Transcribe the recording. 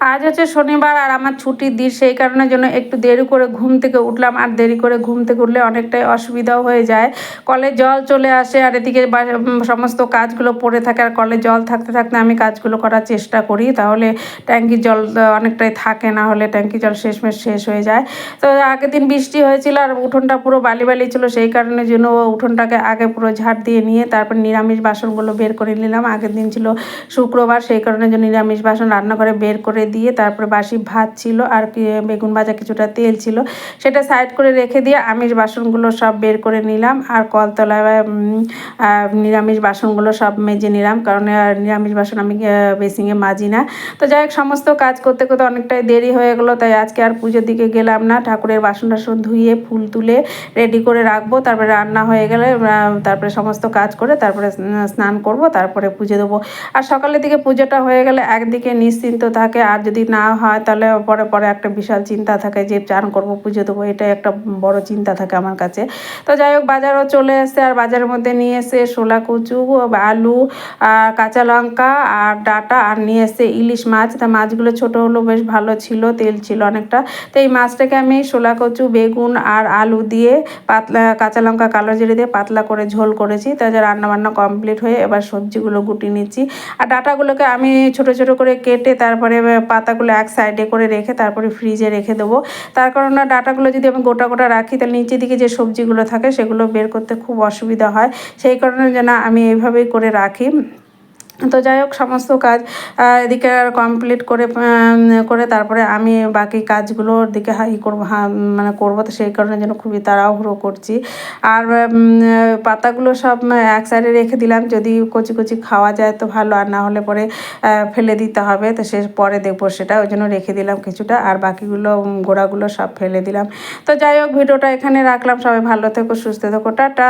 আজ হচ্ছে শনিবার আর আমার ছুটির দিন, সেই কারণের জন্য একটু দেরি করে ঘুম থেকে উঠলাম। আর দেরি করে ঘুম থেকে উঠলে অনেকটাই অসুবিধাও হয়ে যায়। কলে জল চলে আসে আর এদিকে সমস্ত কাজগুলো পড়ে থাকে। আর কলে জল থাকতে থাকতে আমি কাজগুলো করার চেষ্টা করি। তাহলে ট্যাঙ্কির জল অনেকটাই থাকে, না হলে ট্যাঙ্কি জল শেষমেশ শেষ হয়ে যায়। তো আগের দিন বৃষ্টি হয়েছিল আর উঠোনটা পুরো বালি বালি ছিল। সেই কারণের জন্য উঠোনটাকে আগে পুরো ঝাড় দিয়ে নিয়ে তারপর নিরামিষ বাসনগুলো বের করে নিলাম। আগের দিন ছিল শুক্রবার, সেই কারণে জন্য নিরামিষ বাসন রান্না করে বের করে দিয়ে তারপরে বাসি ভাত ছিল আর বেগুন ভাজা কিছুটা তেল ছিল। সেটা সাইড করে রেখে দিয়ে আমিষ বাসনগুলো সব বের করে নিলাম আর কলতলায় নিরামিষ বাসনগুলো সব মেজে নিলাম কারণ নিরামিষ বাসন আমি বেসিংয়ে মাজি না। তো যাই হোক, সমস্ত কাজ করতে করতে অনেকটাই দেরি হয়ে গেলো, তাই আজকে আর পুজোর দিকে গেলাম না। ঠাকুরের বাসন টাসন ধুয়ে, ফুল তুলে রেডি করে রাখব। তারপরে রান্না হয়ে গেলে তারপরে সমস্ত কাজ করে তারপরে স্নান করব, তারপরে পুজো দেবো। আর সকালের দিকে পুজোটা হয়ে গেলে একদিকে নিশ্চিন্ত থাকে, আর যদি না হয় তাহলে পরে পরে একটা বিশাল চিন্তা থাকে যে চান করব, পুজো দেবো, এটাই একটা বড় চিন্তা থাকে আমার কাছে। তো যাই হোক, বাজারও চলে এসে আর বাজারের মধ্যে নিয়ে এসে শোলা কচু, আলু, আর কাঁচা লঙ্কা, আর ডাটা, আর নিয়ে এসে ইলিশ মাছ। তা মাছগুলো ছোট হলো বেশ ভালো ছিল, তেল ছিল অনেকটা। তো এই মাছটাকে আমি শোলা কচু, বেগুন, আর আলু দিয়ে পাতলা, কাঁচা লঙ্কা, কালো জিরে দিয়ে পাতলা করে ঝোল করেছি। তাছাড়া রান্না বান্না কমপ্লিট হয়ে এবার সবজিগুলো গুটি নিচ্ছি। আর ডাটাগুলোকে আমি ছোট ছোট করে কেটে তারপরে পাতাগুলো এক সাইডে করে রেখে তারপরে ফ্রিজে রেখে দেবো। তার কারণ না, ডাটাগুলো যদি আমি গোটা গোটা রাখি, তাহলে নিচের দিকে যে সবজিগুলো থাকে, সেগুলো বের করতে খুব অসুবিধা হয়। সেই কারণে যেন আমি এইভাবেই করে রাখি। তো যাই হোক, সমস্ত কাজ এদিকে কমপ্লিট করে করে তারপরে আমি বাকি কাজগুলোর দিকে হাই করব মানে করব, তো সেই কারণে যেন খুবই তাড়াহুড়ো করছি। আর পাতাগুলো সব এক সাইডে রেখে দিলাম, যদি কচি কচি খাওয়া যায় তো ভালো, আর না হলে পরে ফেলে দিতে হবে, তো সে পরে দেখব সেটা, ওই জন্য রেখে দিলাম কিছুটা, আর বাকিগুলো গোড়াগুলো সব ফেলে দিলাম। তো যাই হোক, ভিডিওটা এখানে রাখলাম, সবাই ভালো থেকো, সুস্থ থেকো, টাটা।